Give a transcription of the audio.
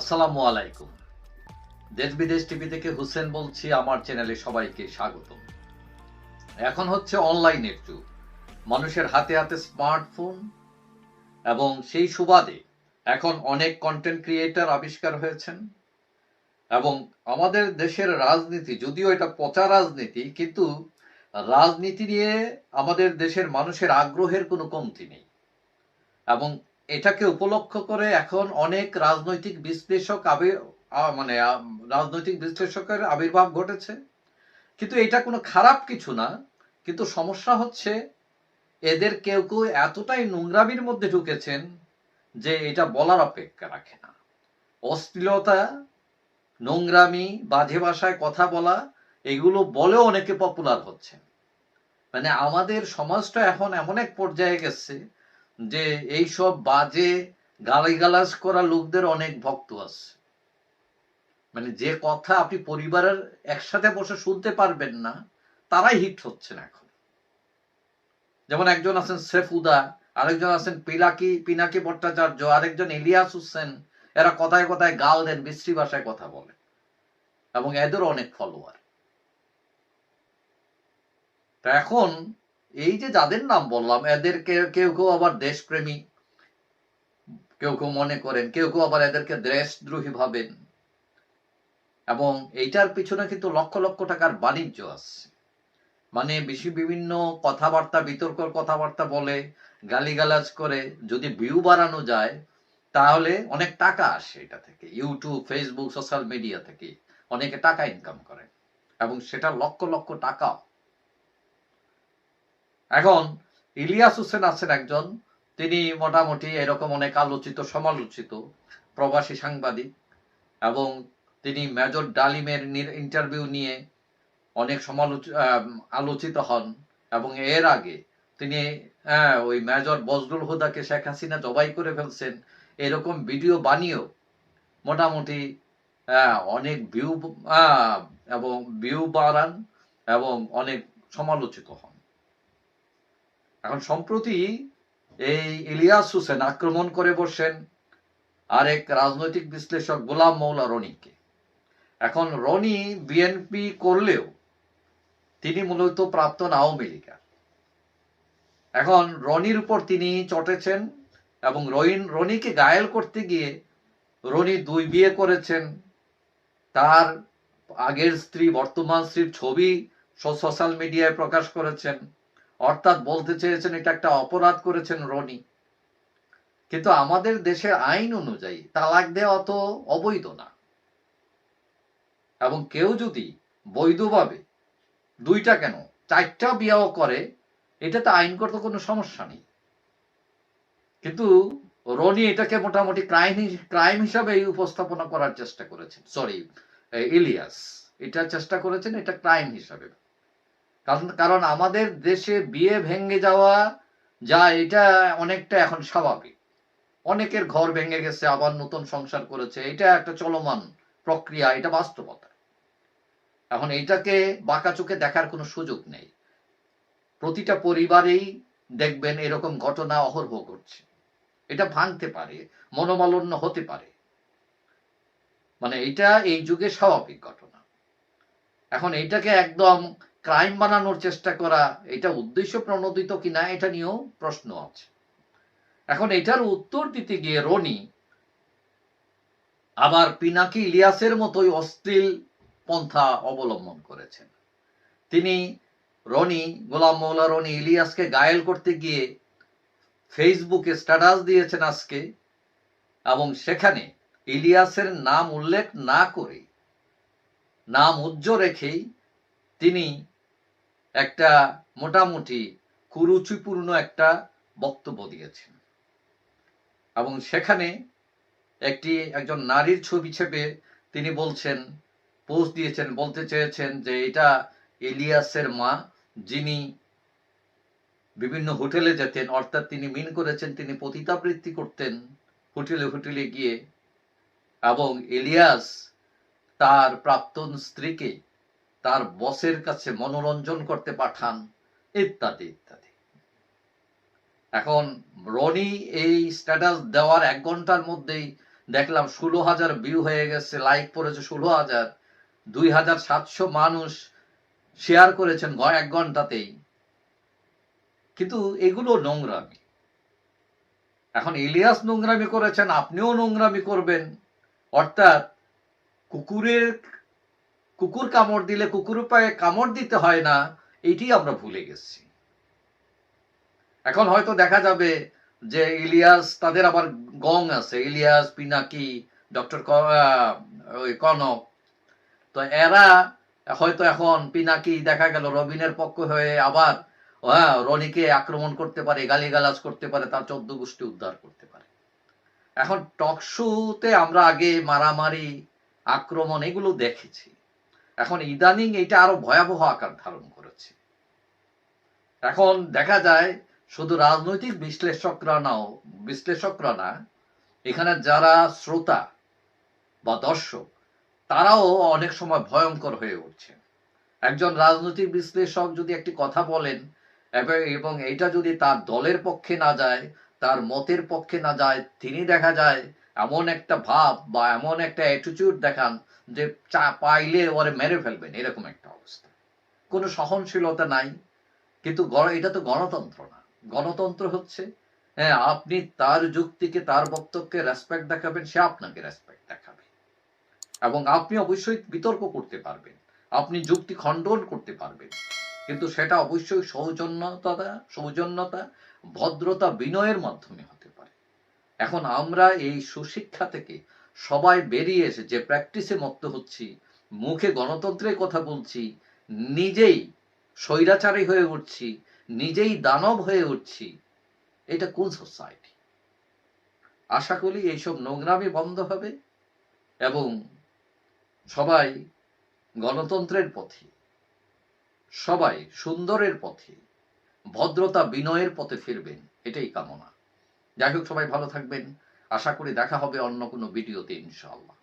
আসসালামু আলাইকুম। দেশ বিদেশ টিভি থেকে হুসেন বলছি, আমার চ্যানেলে সবাইকে স্বাগত এখন হচ্ছে অনলাইনের যুগ। মানুষের হাতে হাতে স্মার্টফোন এবং সেই সুবাদে এখন অনেক কন্টেন্ট ক্রিয়েটর আবিষ্কার হয়েছেন। এবং আমাদের দেশের রাজনীতি, যদিও এটা পচা রাজনীতি, কিন্তু রাজনীতি নিয়ে আমাদের দেশের মানুষের আগ্রহের কোনো কমতি নেই। এবং এটাকে উপলক্ষ করে এখন অনেক রাজনৈতিক বিশ্লেষক আবির মানে রাজনৈতিক বিশ্লেষকের আবির্ভাব ঘটেছে। কিন্তু এটা কোনো খারাপ কিছু না। কিন্তু সমস্যা হচ্ছে, এদের কেউ কেউ এতটাই নোংরামির মধ্যে ঢুকেছেন যে এটা বলার অপেক্ষা রাখে না। অশ্লীলতা, নোংরামি, বাজে ভাষায় কথা বলা, এগুলো বলেও অনেকে পপুলার হচ্ছে মানে আমাদের সমাজটা এখন এমন এক পর্যায়ে গেছে যে এইসব বাজে গালিগালাজ করা লোকদের অনেক ভক্ত আছে। মানে যে কথা আপনি পরিবারের একসাথে বসে শুনতে পারবেন না, তারাই হিট হচ্ছেন এখন। যেমন একজন আছেন সেফুদা আরেকজন আছেন পিলাকি, পিনাকি ভট্টাচার্য, আরেকজন ইলিয়াস হোসেন, এরা কথায় কথায় গাল দেন বিশ্রী ভাষায় কথা বলে এবং এদেরও অনেক ফলোয়ার তা এখন এই যে যাদের নাম বললাম, এদের কেউ কেউ আবার দেশপ্রেমী, কেউ কেউ মনে করেন, কেউ কেউ আবার এদেরকে দেশদ্রোহী ভাবেন। এবং এইটার পিছনে কিন্তু লক্ষ লক্ষ টাকার বাণিজ্য আছে। মানে বেশি বিভিন্ন কথাবার্তা, বিতর্কর কথাবার্তা বলে, গালিগালাজ করে, যদি ভিউ বাড়ানো যায়, তাহলে অনেক টাকা আসে এটা থেকে। ইউটিউব ফেসবুক সোশ্যাল মিডিয়া থেকে অনেকে টাকা ইনকাম করে। এবং সেটা লক্ষ লক্ষ টাকা। এখন ইলিয়াস হোসেন আছেন একজন তিনি মোটামুটি এরকম অনেক আলোচিত সমালোচিত প্রবাসী সাংবাদিক এবং তিনি মেজর ডালিমের ইন্টারভিউ নিয়ে অনেক সমালোচ আলোচিত হন এবং এর আগে তিনি হ্যাঁ, ওই মেজর বজরুল হুদাকে শেখ হাসিনা জবাই করে ফেলছেন এরকম ভিডিও বানিয়েও মোটামুটি আহ, অনেক ভিউ এবং ভিউ বাড়ান এবং অনেক সমালোচিত হন। এখন সম্প্রতি এই ইলিয়াস হোসেন আক্রমণ করে বসেন আরেক রাজনৈতিক বিশ্লেষক গোলাম মৌলা রনিকে। এখন রনি বিএনপি করলেও তিনি মূলত প্রাক্তন আওয়ামী লীগার। এখন রনির উপর তিনি চটেছেন এবং রহিন রনিকে গায়েল করতে গিয়ে রনি দুই বিয়ে করেছেন। তার আগের স্ত্রী, বর্তমান স্ত্রীর ছবি সোশ্যাল মিডিয়ায় প্রকাশ করেছেন। অর্থাৎ বলতে চেয়েছেন এটা একটা অপরাধ করেছেন রনি। কিন্তু আমাদের দেশের আইন অনুযায়ী তালাক দেওয়া তো অবৈধ না। এবং কেউ যদি বৈধভাবে দুইটা কেন, চারটা বিয়াও করে এটা এটাতে আইনগত কোনো সমস্যা নেই। কিন্তু রনি এটাকে মোটামুটি ক্রাইম ক্রাইম হিসাবে এই উপস্থাপনা করার চেষ্টা করেছেন। সরি ইলিয়াস, এটা চেষ্টা করেছেন, এটা ক্রাইম হিসাবে। কারণ আমাদের দেশে বিয়ে ভেঙে যাওয়া যা, এটা অনেকটা এখন স্বাভাবিক। অনেকের ঘর ভেঙে গেছে, আবার নতুন সংসার করেছে। এটা একটা চলমান প্রক্রিয়া, এটা বাস্তবতা। এখন এইটাকে বাঁকা চোখে দেখার কোনো সুযোগ নেই। প্রতিটা পরিবারেই দেখবেন এরকম ঘটনা অহরহ ঘটছে। এটা ভাঙতে পারে, মনোমালন্য হতে পারে। মানে এটা এই যুগে স্বাভাবিক ঘটনা। এখন এইটাকে একদম ক্রাইম বানানোর চেষ্টা করা, এটা উদ্দেশ্য প্রণোদিত কিনা, এটা নিয়েও প্রশ্ন আছে। এখন এটার উত্তর দিতে গিয়ে রনি আবার পিনাকি ইলিয়াসের মতোই অশ্লীল পন্থা অবলম্বন করেছেন। তিনি রনি, গোলাম মৌলা রনি ইলিয়াসকে গায়েল করতে গিয়ে ফেসবুকে স্ট্যাটাস দিয়েছেন আজকে এবং সেখানে ইলিয়াসের নাম উল্লেখ না করে নাম উজ্জ্ব রেখেই তিনি একটা মোটামুটি কুরুচিপূর্ণ একটা বক্তব্য দিয়েছেন। এবং সেখানে একটি একজন নারীর ছবি ছেপে তিনি বলছেন, পোস্ট দিয়েছেন, বলতে চেয়েছেন যে এটা এলিয়াসের মা যিনি বিভিন্ন হোটেলে যেতেন, অর্থাৎ তিনি মিন করেছেন, তিনি পতিতাবৃত্তি করতেন হোটেলে হোটেলে গিয়ে। এবং এলিয়াস তার প্রাক্তন স্ত্রীকে তার বসের কাছে মনোরঞ্জন করতে পাঠান, ইত্যাদি ইত্যাদি। এখন রনি এই স্ট্যাটাস দেওয়ার এক ঘণ্টার মধ্যেই দেখলাম ষোলো হাজার ভিউ হয়ে গেছে লাইক পড়েছে ষোলো হাজার। দুই হাজার সাতশো মানুষ শেয়ার করেছেন এক ঘন্টাতেই। কিন্তু এগুলো নোংরামি। এখন ইলিয়াস নোংরামি করেছেন, আপনিও নোংরামি করবেন। অর্থাৎ কুকুরের কুকুর কামড় দিলে কুকুরের পায়ে কামড় দিতে হয় না, এইটি আমরা ভুলে গেছি। এখন হয়তো দেখা যাবে যে ইলিয়াস, তাদের আবার গং আছে, ইলিয়াস, পিনাকি, ডক্টর কনক। তো এরা হয়তো এখন পিনাকি দেখা গেল, রবিনের পক্ষ হয়ে আবার হ্যাঁ রনিকে আক্রমণ করতে পারে, গালিগালাজ করতে পারে, তার চোদ্দ গোষ্ঠী উদ্ধার করতে পারে। এখন টকশুতে আমরা আগে মারামারি, আক্রমণ এগুলো দেখেছি। এখন ইদানিং এটা আরও ভয়াবহ আকার ধারণ করেছে। এখন দেখা যায় শুধু রাজনৈতিক বিশ্লেষকরা নাও, বিশ্লেষকরা না, এখানে যারা শ্রোতা বা দর্শক, তারাও অনেক সময় ভয়ঙ্কর হয়ে উঠছে। একজন রাজনৈতিক বিশ্লেষক যদি একটি কথা বলেন এবং- এটা যদি তার দলের পক্ষে না যায়, তার মতের পক্ষে না যায়, তিনি দেখা যায় এমন একটা ভাব বা এমন একটা অ্যাটিটিউড দেখান যে চা পাইলে ওরে মেরে ফেলবেন, এরকম একটা অবস্থা। কোনো সহনশীলতা নাই। কিন্তু এটা তো গণতন্ত্র না। গণতন্ত্র হচ্ছে হ্যাঁ আপনি তার যুক্তিকে, তার বক্তব্যকে রেসপেক্ট দেখাবেন, সে আপনাকে রেসপেক্ট দেখাবে। এবং আপনি অবশ্যই বিতর্ক করতে পারবেন। আপনি যুক্তি খণ্ডন করতে পারবেন। কিন্তু সেটা অবশ্যই সৌজন্যতা সৌজন্যতা, ভদ্রতা, বিনয়ের মাধ্যমে পারে এখন আমরা এই সুশিক্ষা থেকে সবাই বেরিয়ে এসে যে প্র্যাকটিসে মত্ত হচ্ছি, মুখে গণতন্ত্রের কথা বলছি, নিজেই স্বৈরাচারী হয়ে উঠছি, নিজেই দানব হয়ে উঠছি, এটা কোন সোসাইটি আশা করি এইসব নোংরামি বন্ধ হবে এবং সবাই গণতন্ত্রের পথে, সবাই সুন্দরের পথে, ভদ্রতা বিনয়ের পথে ফিরবেন, এটাই কামনা। যাই হোক সবাই ভালো থাকবেন। আশা করি দেখা হবে অন্য কোনো ভিডিওতে ইনশাআল্লাহ।